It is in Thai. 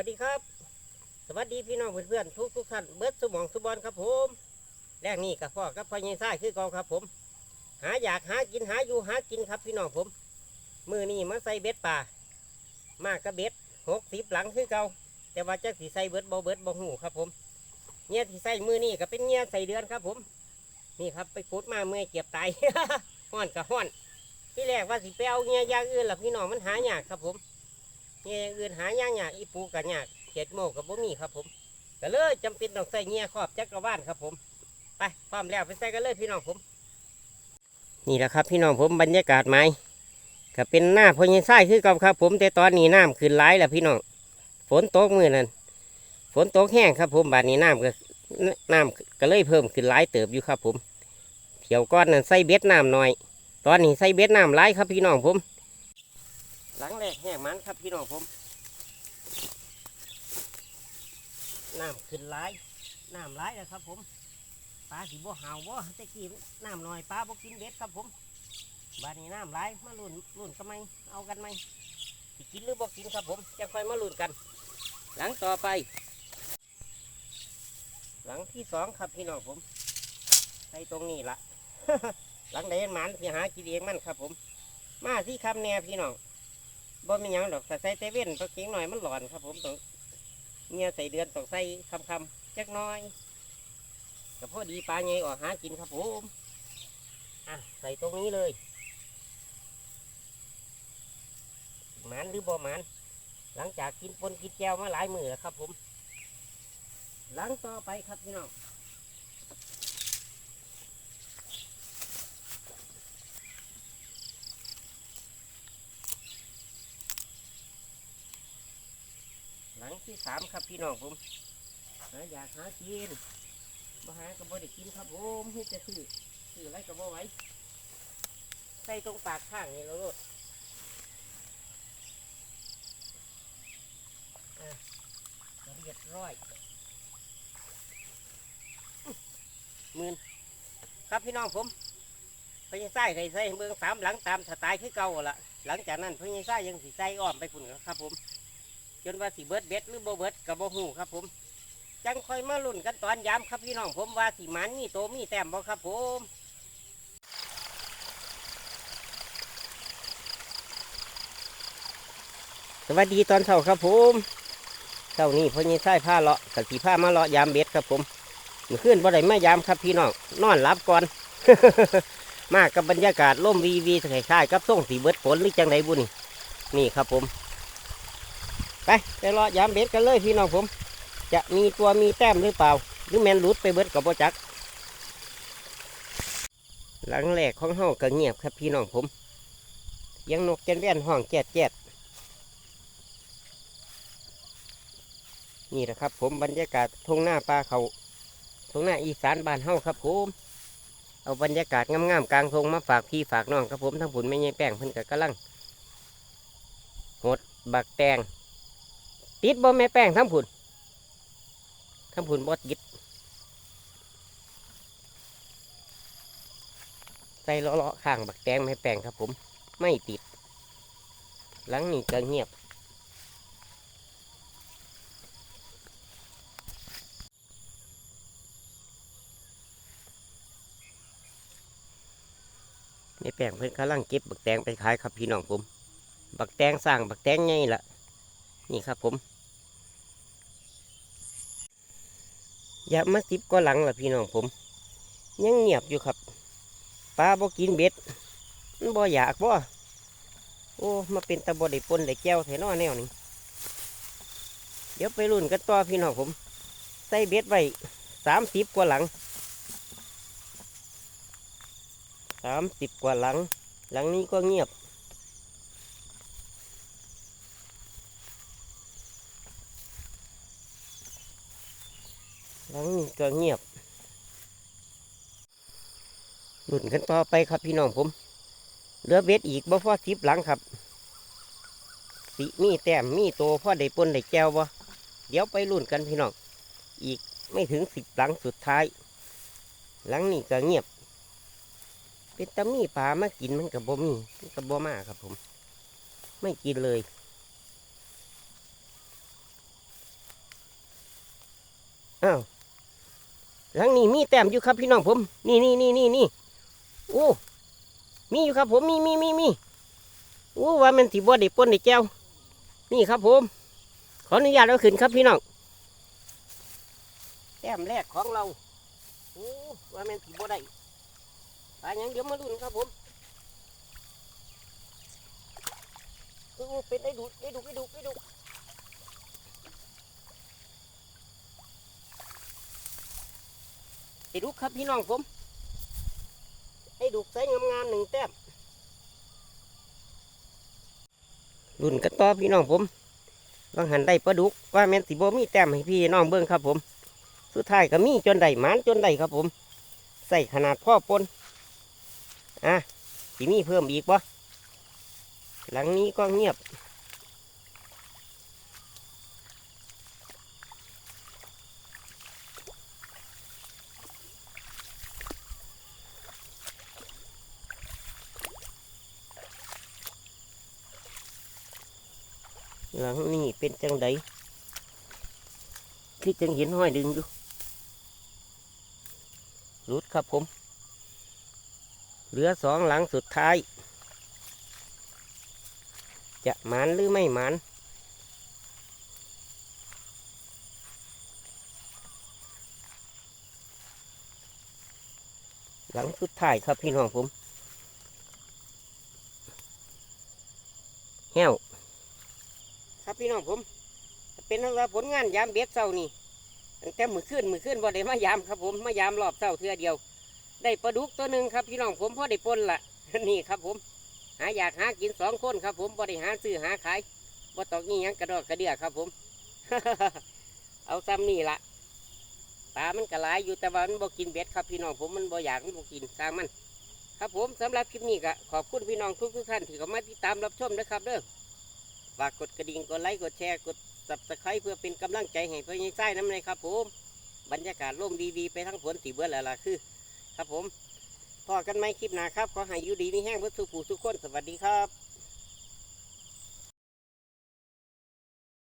วัสดีครับ สวัสดีพี่น้องเพื่อนๆทุกทุกๆท่านเบิร์ดสมองสุบอลครับผมแรกนี่กับพ่อกับพ่อยิงซ่าคือเก่าครับผม หาอยากหากินหาอยู่หากินครับพี่น้องผม มือนี่มาใส่เบ็ดป่า มากระเบ็ดหกสิบหลังคือเก่าแต่ว่าจักสีใส่เบิดบ่เบิดบ่หูครับผมเงี้ยที่ใส่มือนี่ก็เป็นเงี้ยใส่เดือนครับผม นี่ครับไปขุดมาเมื่อยเก็บตายห้อนกับห้อน ที่แรกว่าสิไปเอาเงี้ยอยางอื่นล่ะพี่น้องมันหายากครับผม เงี้ยอื่นหายากยากอีปูกับยากเขียดโมกับบ่มีครับผมก็เลยจำเป็นต้องใส่เงี้ยครอบจักรวาลครับผม ไปพร้อมแล้วไปใส่กันเลยพี่น้องผม นี่แหละครับพี่น้องผมบรรยากาศไม้ก็เป็นหน้าพญไส้คือกับครับ ผมแต่ตอนนี้น้ำขึ้นหลายแล้วพี่น้องฝนตกมือนั่นฝนตกแห้งครับ ผมบาดนี้น้ำก็น้ำก็เลยเพิ่มขึ้นหลายเติบอยู่ครับ ผมเที่ยวก้อนนั่นใส่เบ็ดน้ำหน่อย ตอนนี้ใส่เบ็ดน้ำหลายครับพี่น้องผม หลังแรกแห้งมันครับพี่น้องผมน้ำขึ้นหลายน้ำหลายแล้วครับผมปลาสีบ่หาวบ่แตะกี้น้ำหน่อยปลาบ่กินเบ็ดครับผมบาดนี้น้ำไหลายมาลุ่นลุ่นกันไหมเอากันไหมกินหรือบ่กินครับผมจะค่อยมาลุ่นกัน หลังต่อไป หลังที่สองครับพี่น้องผมใส่ตรงนี้ละหลังใดหมันที่หากินเองมันครับผม มาที่คำแนวพี่น้อง บ่มีหยังดอกแต่ใส่เตเว่นตัวเก่งหน่อยมันหลอนครับ ผมต้องเงียใส่เดือนต้องใส่คำคำจักน้อยก็พอดีปลาไงออกหากินครับผมอะใส่ตรงนี้เลยหมันหรือบ่หมันหลังจากกินปนกินแจวมาหลายมือแล้วครับผม หลังต่อไปครับพี่น้อง งที่สามครับพี่น้องผมหาอยากหากินมาหาก็บ่ได้กินครับผมที่จะซื้อซื้ออะไรก็บ่ไหวใส่ตรงปากข้างนี่แล้วโลดอะเรียบร้อยหมื่นครับพี่น้องผมพญาไส้ใส่ใส่เมืองสามหลังตามสไตล์คือเก่าหั่นละหลังจากนั้นพญาไส้ยังสีใส่อ้อมไปฝุ่นครับผม จนว่าสีเบิดเบ็ดหรือบ่เบิดกับบ่หูครับผม จังคอยมาลุ่นกันตอนยามครับพี่น้องผมว่าสีมันมีโตมีแต้มบ่ครับผมสวัสดีตอนเช้าครับผมเช้านี้พ่อยี่ไส้ผ้าเลาะกับสีผ้ามาเลาะยามเบ็ดครับผมเมื่อคืนบ่ได้มายามครับพี่น้องนอนหลับก่อน มากกับบรรยากาศร่มวีวีคล้ายๆกับส่งสีเบิดฝนหรือจังไดบุนี่นี่ครับผม ไปไปเลาะยามเบ็ดกันเลยพี่น้องผม จะมีตัวมีแต้มหรือเปล่า หรือแมนหลุดไปเบิดกับโบจัก หลังแรกของห้องก็เงียบครับพี่น้องผม ยังนกแกนแว่นห้องแจดแจดนี่แหละครับ ผมบรรยากาศทงหน้าปลาเขาทงหน้าอีสานบ้านเฮาครับผมเอาบรรยากาศงามๆกลางทงมาฝากพี่ฝากน้องครับผมทั้งผุนไม่ใช่แป้งเพิ่นกับกำลังหดบักแตง ติดบ่แม่แป้งทั้งผุนทั้งผุนบดยิดใส่เลาะๆข้างบักแตงไม่แปลงครับผม ไม่ติด หลังนี้ก็เงียบไม่แปลงเพิ่นกำลังเก็บบักแตงไปขายครับพี่น้องผม บักแตงสร้างบักแตงไงล่ะ นี่ครับผมอย่ามาติบก็หลังล่ะพี่น้องผม ยังเงียบอยู่ครับปลาบ่กินเบ็ดมันบ่อยากบ่โอ้มาเป็นตะบไดปนได้แก้วแถนอแนวนี้เดี๋ยวไปรุ่นกันต่อพี่น้องผม ใส่เบ็ดไว้สามสิบกว่าหลังสามสิบกว่าหลัง หลังนี้ก็เงียบ หลังนี้ก็เงียบหลุนกันต่อไปครับพี่น้องผม เหลือเบ็ดอีกบ่พอสิบหลังครับสีมีแต้มมีโตพ่อได้ปนได้แก้วบ่เดี๋ยวไปลุ่นกันพี่น้อง อีกไม่ถึงสิบหลังสุดท้าย หลังนี้ก็เงียบ เป็นตะมีปลามากินมันกับบ่มีมันกับบ่มาครับผม ไม่กินเลย อ้าว หลังนี้มีแต้มอยู่ครับพี่น้องผม นี่นี่นี่นี่นี่โอ้มีอยู่ครับผมมีมีมีมีโอ้ว่ามันสีบัวได้ปนได้แก้วนี่ครับผม ขออนุญาตเอาขึ้นครับพี่น้องแต้มแรกของเราโอ้ว่ามันสีบัวได้ปลาหยังเดี๋ยวมาลุ้นครับผมโอ้เป็นได้ดูได้ดูได้ดูได้ดู ดได้ดูครับพี่น้องผมได้ดูดใส่งามๆหนึ่งแต้มรุ่นกันต่อพี่น้องผมบางหันได้ปลาดุกว่าแมนสิบ่มีแต้มให้พี่น้องเบิ่งครับผม สุดท้ายก็มีจนได้หมานจนได้ครับผม ใส่ขนาดพ่อปนอะสิมีเพิ่มอีกบ่หลังนี้ก็เงียบ หลังนี้เป็นจังไดที่จังเห็นห้อยดึงอยู่รุดครับผม เหลือสองหลังสุดท้าย จะหมานหรือไม่หมานหลังสุดท้ายครับพี่น้องผมแห้ว พี่น้องผม เป็นว่าผลงานยามเบ็ดเศร้านี่ตั้งแต่มือขึ้นมือขึ้นบ่ได้มายามครับผมมายามรอบเศร้าเทือเดียว ได้ปลาดุกตัวหนึ่งครับพี่น้องผมพ่อได้ปนละนี่ครับผม หาอยากหากินสองคนครับ ผมบ่ได้หาซื้อหาขายบ่ตอกนี่ยังกระดอกกระเดียครับ ผม เอาซ้ำนี่ละปลามันกระไรอยู่แต่ว่ามันบ่กินเบ็ดครับพี่น้องผมมันบ่อยากมันบ่กินสร้างมัน ครับผมสำหรับคลิปนี้ก็ขอบคุณพี่น้องทุกทุกท่านที่เข้ามาติดตามรับชมนะครับเด้อ ฝากกดกระดิ่งกดไลค์กดแชร์กดสับสไครเพื่อเป็นกำลังใจให้เพื่อนยังไส้น้ำเลยครับผมบรรยากาศร่มดีๆไปทั้งฝนสีเบื่อแล้วล่ะคือ ครับผมพอกันไหมคลิปหนาครับขอให้อยู่ดีมีแห้งเพื่อสุขผู้สุขคนสวัสดีครับ